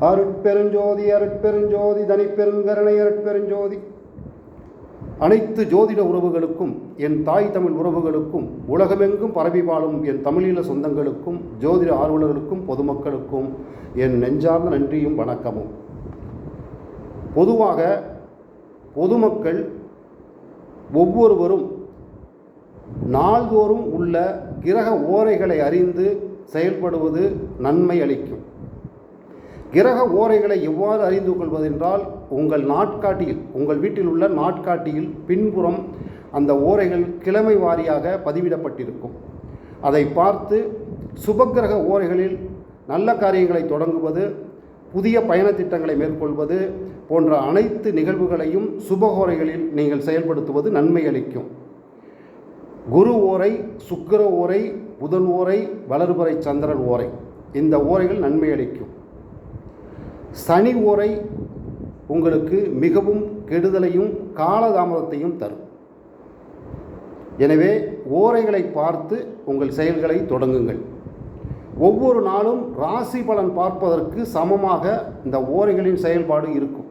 அருட்பெருஞ்சோதி அருட்பெருஞ்சோதி தனிப்பெருங்கருணை அருட்பெருஞ்சோதி. அனைத்து ஜோதிட உறவுகளுக்கும் என் தாய் தமிழ் உறவுகளுக்கும் உலகமெங்கும் பரவி வாழும் என் தமிழீழ சொந்தங்களுக்கும் ஜோதிட ஆர்வலர்களுக்கும் பொதுமக்களுக்கும் என் நெஞ்சார்ந்த நன்றியும் வணக்கமும். பொதுவாக பொதுமக்கள் ஒவ்வொருவரும் நாள்தோறும் உள்ள கிரக ஓரைகளை அறிந்து செயல்படுவது நன்மை அளிக்கும். கிரக ஓரைகளை எவ்வாறு அறிந்து கொள்வதென்றால் உங்கள் நாட்காட்டியில் உங்கள் வீட்டில் உள்ள நாட்காட்டியில் பின்புறம் அந்த ஓரைகள் கிழமை வாரியாக பதிவிடப்பட்டிருக்கும். அதை பார்த்து சுபக்கிரக ஓரைகளில் நல்ல காரியங்களை தொடங்குவது புதிய பயண திட்டங்களை மேற்கொள்வது போன்ற அனைத்து நிகழ்வுகளையும் சுபகோரைகளில் நீங்கள் செயல்படுத்துவது நன்மை அளிக்கும். குரு ஓரை சுக்கிர ஓரை புதன் ஓரை வளர்பறை சந்திரன் ஓரை இந்த ஓரைகள் நன்மை அளிக்கும். சனி ஓரை உங்களுக்கு மிகவும் கெடுதலையும் காலதாமதத்தையும் தரும். எனவே ஓரைகளை பார்த்து உங்கள் செயல்களை தொடங்குங்கள். ஒவ்வொரு நாளும் ராசி பலன் பார்ப்பதற்கு சமமாக இந்த ஓரைகளின் செயல்பாடு இருக்கும்.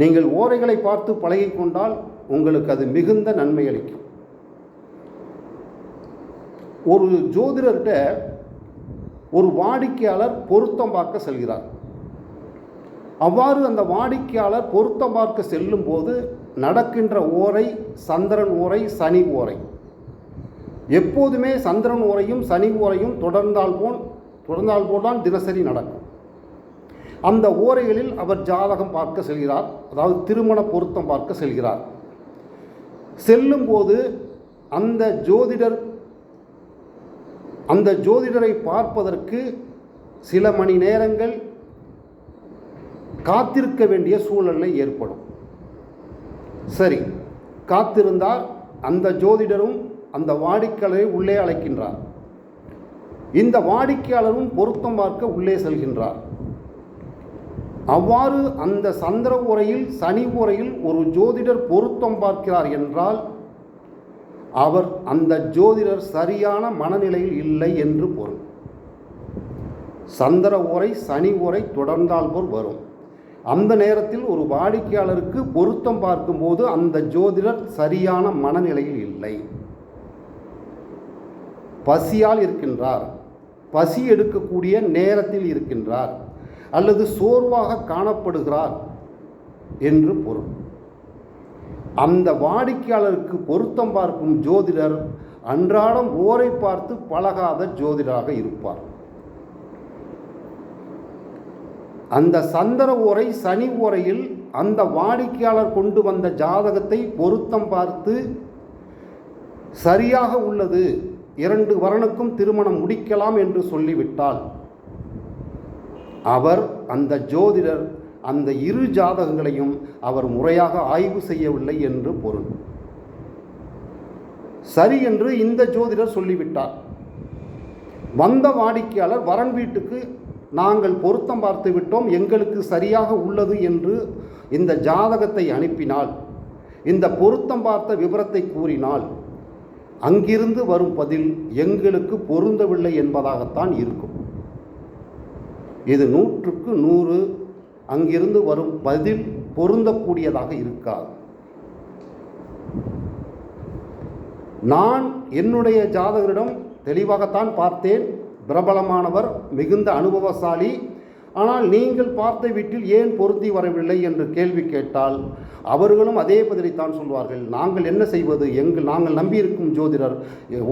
நீங்கள் ஓரைகளை பார்த்து பழகிக்கொண்டால் உங்களுக்கு அது மிகுந்த நன்மை அளிக்கும். ஒரு ஜோதிடர்கிட்ட ஒரு வாடிக்கையாளர் பொருத்தம் பார்க்க செல்கிறார். அவ்வாறு அந்த வாடிக்கையாளர் பொருத்தம் பார்க்க செல்லும்போது நடக்கின்ற ஓரை சந்திரன் ஓரை சனி ஓரை. எப்போதுமே சந்திரன் ஓரையும் சனி ஓரையும் தொடர்ந்தால் போல் தொடர்ந்தால் போல்தான் தினசரி நடக்கும். அந்த ஓரைகளில் அவர் ஜாதகம் பார்க்க செல்கிறார் அதாவது திருமண பொருத்தம் பார்க்க செல்கிறார். செல்லும்போது அந்த ஜோதிடர் அந்த ஜோதிடரை பார்ப்பதற்கு சில மணி நேரங்கள் காத்திருக்க வேண்டிய சூழ்நிலை ஏற்படும். சரி காத்திருந்தால் அந்த ஜோதிடரும் அந்த வாடிக்கையாளரை உள்ளே அழைக்கின்றார். இந்த வாடிக்கையாளரும் பொருத்தம் பார்க்க உள்ளே செல்கின்றார். அவ்வாறு அந்த சந்திர உரையில் சனி உரையில் ஒரு ஜோதிடர் பொருத்தம் பார்க்கிறார் என்றால் அவர் அந்த ஜோதிடர் சரியான மனநிலையில் இல்லை என்று பொருள். சந்திர உரை சனி உரை தொடர்ந்தால் போல் வரும். அந்த நேரத்தில் ஒரு வாடிக்கையாளருக்கு பொருத்தம் பார்க்கும்போது அந்த ஜோதிடர் சரியான மனநிலையில் இல்லை. பசியால் இருக்கின்றார். பசி எடுக்கக்கூடிய நேரத்தில் இருக்கின்றார். அல்லது சோர்வாக காணப்படுகிறார் என்று பொருள். அந்த வாடிக்கையாளருக்கு பொருத்தம் பார்க்கும் ஜோதிடர் அன்றாடம் ஓரை பார்த்து பழகாத ஜோதிடராக இருப்பார். அந்த சந்திர ஓரை சனி ஓரையில் அந்த வாடிக்கையாளர் கொண்டு வந்த ஜாதகத்தை பொருத்தம் பார்த்து சரியாக உள்ளது. இரண்டு வரனுக்கும் திருமணம் முடிக்கலாம் என்று சொல்லிவிட்டால் அவர் அந்த ஜோதிடர் அந்த இரு ஜாதகங்களையும் அவர் முறையாக ஆய்வு செய்யவில்லை என்று பொருள். சரி என்று இந்த ஜோதிடர் சொல்லிவிட்டார். வந்த வாடிக்கையாளர் வரன் வீட்டுக்கு நாங்கள் பொருத்தம் பார்த்து விட்டோம் எங்களுக்கு சரியாக உள்ளது என்று இந்த ஜாதகத்தை அனுப்பினால் இந்த பொருத்தம் பார்த்த விவரத்தை கூறினால் அங்கிருந்து வரும் பதில் எங்களுக்கு பொருந்தவில்லை என்பதாகத்தான் இருக்கும். இது நூற்றுக்கு நூறு அங்கிருந்து வரும் பதில் பொருந்தக்கூடியதாக இருக்காது. நான் என்னுடைய ஜாதகரிடம் தெளிவாகத்தான் பார்த்தேன். பிரபலமானவர் மிகுந்த அனுபவசாலி. ஆனால் நீங்கள் பார்த்த வீட்டில் ஏன் பொருந்தி வரவில்லை என்று கேள்வி கேட்டால் அவர்களும் அதே பதிலைத்தான் சொல்வார்கள். நாங்கள் என்ன செய்வது? எங்கள் நாங்கள் நம்பியிருக்கும் ஜோதிடர்.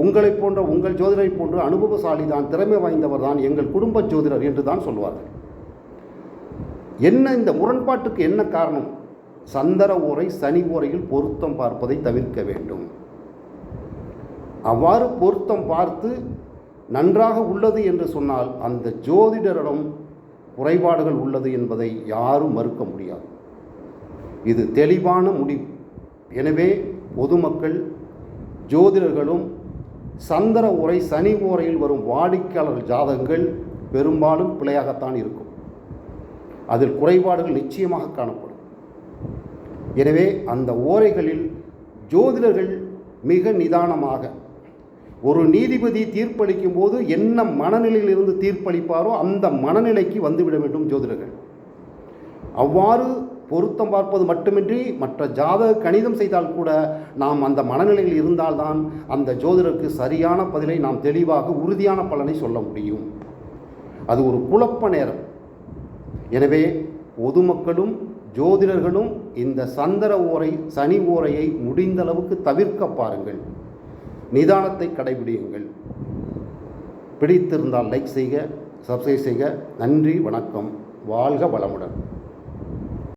உங்களைப் போன்ற உங்கள் ஜோதிடரை போன்ற அனுபவசாலி தான் திறமை வாய்ந்தவர் தான் எங்கள் குடும்ப ஜோதிடர் என்று தான் சொல்வார்கள். என்ன இந்த முரண்பாட்டுக்கு என்ன காரணம்? சந்தர ஓரை சனி ஓரையில் பொருத்தம் பார்ப்பதை தவிர்க்க வேண்டும். அவ்வாறு பொருத்தம் பார்த்து நன்றாக உள்ளது என்று சொன்னால் அந்த ஜோதிடரிடம் குறைபாடுகள் உள்ளது என்பதை யாரும் மறுக்க முடியாது. இது தெளிவான முடிவு. எனவே பொதுமக்கள் ஜோதிடர்களும் சந்திர உரை சனி ஓரையில் வரும் வாடிக்கையாளர் ஜாதகங்கள் பெரும்பாலும் பிழையாகத்தான் இருக்கும். அதில் குறைபாடுகள் நிச்சயமாக காணப்படும். எனவே அந்த ஓரைகளில் ஜோதிடர்கள் மிக நிதானமாக ஒரு நீதிபதி தீர்ப்பளிக்கும் போது என்ன மனநிலையில் இருந்து தீர்ப்பளிப்பாரோ அந்த மனநிலைக்கு வந்துவிட வேண்டும் ஜோதிடர்கள். அவ்வாறு பொருத்தம் பார்ப்பது மட்டுமின்றி மற்ற ஜாதக கணிதம் செய்தால் கூட நாம் அந்த மனநிலையில் இருந்தால்தான் அந்த ஜோதிடருக்கு சரியான பதிலை நாம் தெளிவாக உறுதியான பலனை சொல்ல முடியும். அது ஒரு குழப்ப நேரம். எனவே பொதுமக்களும் ஜோதிடர்களும் இந்த சந்திர ஓரை சனி ஓரையை முடிந்தளவுக்கு தவிர்க்க பாருங்கள். நிதானத்தை கடைபிடியுங்கள். பிடித்திருந்தால் லைக் செய்க சப்ஸ்கிரைப் செய்க. நன்றி வணக்கம். வாழ்க வளமுடன்.